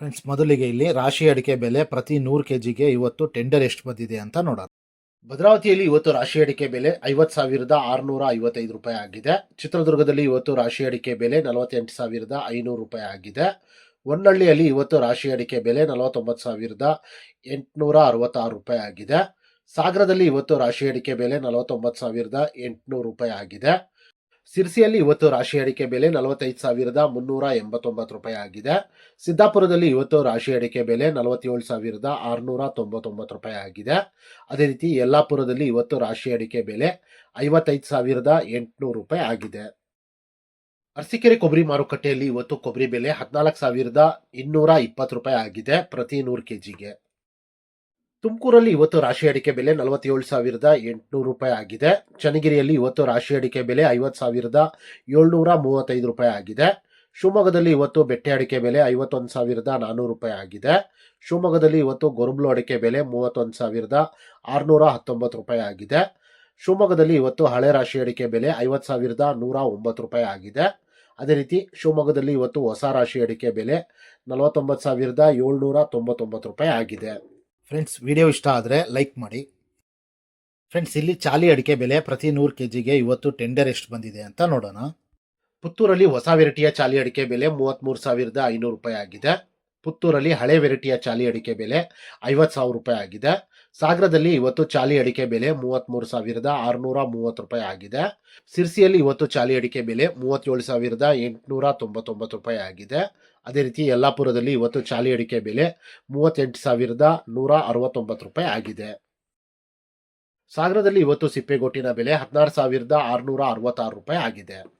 Friends ಮೊದಲಿಗೆ ಇಲ್ಲಿ ರಾಶಿ ಅಡಿಕೆ ಬೆಲೆ ಪ್ರತಿ ನೂರು ಕೆ ಜಿಗೆ ಇವತ್ತು ಟೆಂಡರ್ ಎಷ್ಟು ಬಂದಿದೆ ಅಂತ ನೋಡೋಣ. ಭದ್ರಾವತಿಯಲ್ಲಿ ಇವತ್ತು ರಾಶಿ ಅಡಿಕೆ ಬೆಲೆ ಐವತ್ ಸಾವಿರದ ಆರುನೂರ ಐವತ್ತೈದು ರೂಪಾಯಿ ಆಗಿದೆ. ಚಿತ್ರದುರ್ಗದಲ್ಲಿ ಇವತ್ತು ರಾಶಿ ಅಡಿಕೆ ಬೆಲೆ ನಲವತ್ತೆಂಟು ಸಾವಿರದ ಐನೂರು ರೂಪಾಯಿ ಆಗಿದೆ. ಹೊನ್ನಳ್ಳಿಯಲ್ಲಿ ಇವತ್ತು ರಾಶಿ ಅಡಿಕೆ ಬೆಲೆ ನಲವತ್ತೊಂಬತ್ತು ಸಾವಿರದ ಎಂಟುನೂರ ಅರವತ್ತಾರು ರೂಪಾಯಿ ಆಗಿದೆ. ಸಾಗರದಲ್ಲಿ ಇವತ್ತು ರಾಶಿ ಅಡಿಕೆ ಬೆಲೆ ನಲವತ್ತೊಂಬತ್ತು ಸಾವಿರದ ಎಂಟುನೂರು ರೂಪಾಯಿ ಆಗಿದೆ. ಸಿರ್ಸಿಯಲ್ಲಿ ಇವತ್ತು ರಾಶಿ ಅಡಿಕೆ ಬೆಲೆ ನಲವತ್ತೈದು ಸಾವಿರದ ಮುನ್ನೂರ ಎಂಬತ್ತೊಂಬತ್ತು ರೂಪಾಯಿ ಆಗಿದೆ. ಸಿದ್ದಾಪುರದಲ್ಲಿ ಇವತ್ತು ರಾಶಿ ಅಡಿಕೆ ಬೆಲೆ ನಲವತ್ತೇಳು ಸಾವಿರದ ಆರುನೂರ ತೊಂಬತ್ತೊಂಬತ್ತು ರೂಪಾಯಿ ಆಗಿದೆ. ಅದೇ ರೀತಿ ಯಲ್ಲಾಪುರದಲ್ಲಿ ಇವತ್ತು ರಾಶಿ ಅಡಿಕೆ ಬೆಲೆ ಐವತ್ತೈದು ಸಾವಿರದ ಎಂಟುನೂರು ರೂಪಾಯಿ ಆಗಿದೆ. ಅರಸೀಕೆರೆ ಕೊಬ್ಬರಿ ಮಾರುಕಟ್ಟೆಯಲ್ಲಿ ಇವತ್ತು ಕೊಬ್ಬರಿ ಬೆಲೆ ಹದಿನಾಲ್ಕು ಸಾವಿರದ ಇನ್ನೂರ ಇಪ್ಪತ್ತು ರೂಪಾಯಿ ಆಗಿದೆ ಪ್ರತಿ ನೂರು ಕೆಜಿಗೆ. ತುಮಕೂರಲ್ಲಿ ಇವತ್ತು ರಾಶಿ ಅಡಿಕೆ ಬೆಲೆ ನಲವತ್ತೇಳು ಸಾವಿರದ ಎಂಟುನೂರು ರೂಪಾಯಿ ಆಗಿದೆ. ಚನ್ನಗಿರಿಯಲ್ಲಿ ಇವತ್ತು ರಾಶಿ ಅಡಿಕೆ ಬೆಲೆ ಐವತ್ತು ಸಾವಿರದ ಏಳ್ನೂರ ಮೂವತ್ತೈದು ರೂಪಾಯಿ ಆಗಿದೆ. ಶಿವಮೊಗ್ಗದಲ್ಲಿ ಇವತ್ತು ಬೆಟ್ಟೆ ಅಡಿಕೆ ಬೆಲೆ ಐವತ್ತೊಂದು ಸಾವಿರದ ನಾನ್ನೂರು ರೂಪಾಯಿ ಆಗಿದೆ. ಶಿವಮೊಗ್ಗದಲ್ಲಿ ಇವತ್ತು ಗೊರುಬ್ಲು ಅಡಿಕೆ ಬೆಲೆ ಮೂವತ್ತೊಂದು ಸಾವಿರದ ಆರುನೂರ ಹತ್ತೊಂಬತ್ತು ರೂಪಾಯಿ ಆಗಿದೆ. ಶಿವಮೊಗ್ಗದಲ್ಲಿ ಇವತ್ತು ಹಳೆ ರಾಶಿ ಅಡಿಕೆ ಬೆಲೆ ಐವತ್ತು ಸಾವಿರದ ನೂರ ಒಂಬತ್ತು ರೂಪಾಯಿ ಆಗಿದೆ. ಅದೇ ರೀತಿ ಶಿವಮೊಗ್ಗದಲ್ಲಿ ಇವತ್ತು ಹೊಸ ರಾಶಿ ಅಡಿಕೆ ಬೆಲೆ ನಲವತ್ತೊಂಬತ್ತು ಸಾವಿರದ ಏಳ್ನೂರ ತೊಂಬತ್ತೊಂಬತ್ತು ರೂಪಾಯಿ ಆಗಿದೆ. ಫ್ರೆಂಡ್ಸ್ ವಿಡಿಯೋ ಇಷ್ಟ ಆದರೆ ಲೈಕ್ ಮಾಡಿ. ಫ್ರೆಂಡ್ಸ್ ಇಲ್ಲಿ ಚಾಲಿ ಅಡಿಕೆ ಬೆಲೆ ಪ್ರತಿ ನೂರು ಕೆ ಜಿಗೆ ಇವತ್ತು ಟೆಂಡರ್ ಎಷ್ಟು ಬಂದಿದೆ ಅಂತ ನೋಡೋಣ. ಪುತ್ತೂರಲ್ಲಿ ಹೊಸ ವೆರೈಟಿಯ ಚಾಲಿ ಅಡಿಕೆ ಬೆಲೆ ಮೂವತ್ತ್ಮೂರು ಸಾವಿರದ ಐನೂರು ರೂಪಾಯಿ ಆಗಿದೆ. ಪುತ್ತೂರಲ್ಲಿ ಹಳೆ ವೆರೈಟಿಯ ಚಾಲಿ ಅಡಿಕೆ ಬೆಲೆ ಐವತ್ತು ಸಾವಿರ ರೂಪಾಯಿ ಆಗಿದೆ. ಸಾಗರದಲ್ಲಿ ಇವತ್ತು ಚಾಲಿ ಅಡಿಕೆ ಬೆಲೆ ಮೂವತ್ತ್ಮೂರು ಸಾವಿರದ ಆರುನೂರ ಮೂವತ್ತು ರೂಪಾಯಿ ಆಗಿದೆ. ಸಿರ್ಸಿಯಲ್ಲಿ ಇವತ್ತು ಚಾಲಿ ಅಡಿಕೆ ಬೆಲೆ ಮೂವತ್ತೇಳು ಸಾವಿರದ ಎಂಟುನೂರ ತೊಂಬತ್ತೊಂಬತ್ತು ರೂಪಾಯಿ ಆಗಿದೆ. ಅದೇ ರೀತಿ ಯಲ್ಲಾಪುರದಲ್ಲಿ ಇವತ್ತು ಚಾಲಿ ಅಡಿಕೆ ಬೆಲೆ ಮೂವತ್ತೆಂಟು ಸಾವಿರದ ನೂರ ಅರವತ್ತೊಂಬತ್ತು ರೂಪಾಯಿ ಆಗಿದೆ. ಸಾಗರದಲ್ಲಿ ಇವತ್ತು ಸಿಪ್ಪೆಗೋಟಿನ ಬೆಲೆ ಹದಿನಾರು ಸಾವಿರದ ಆರುನೂರ ಅರವತ್ತಾರು ರೂಪಾಯಿ ಆಗಿದೆ.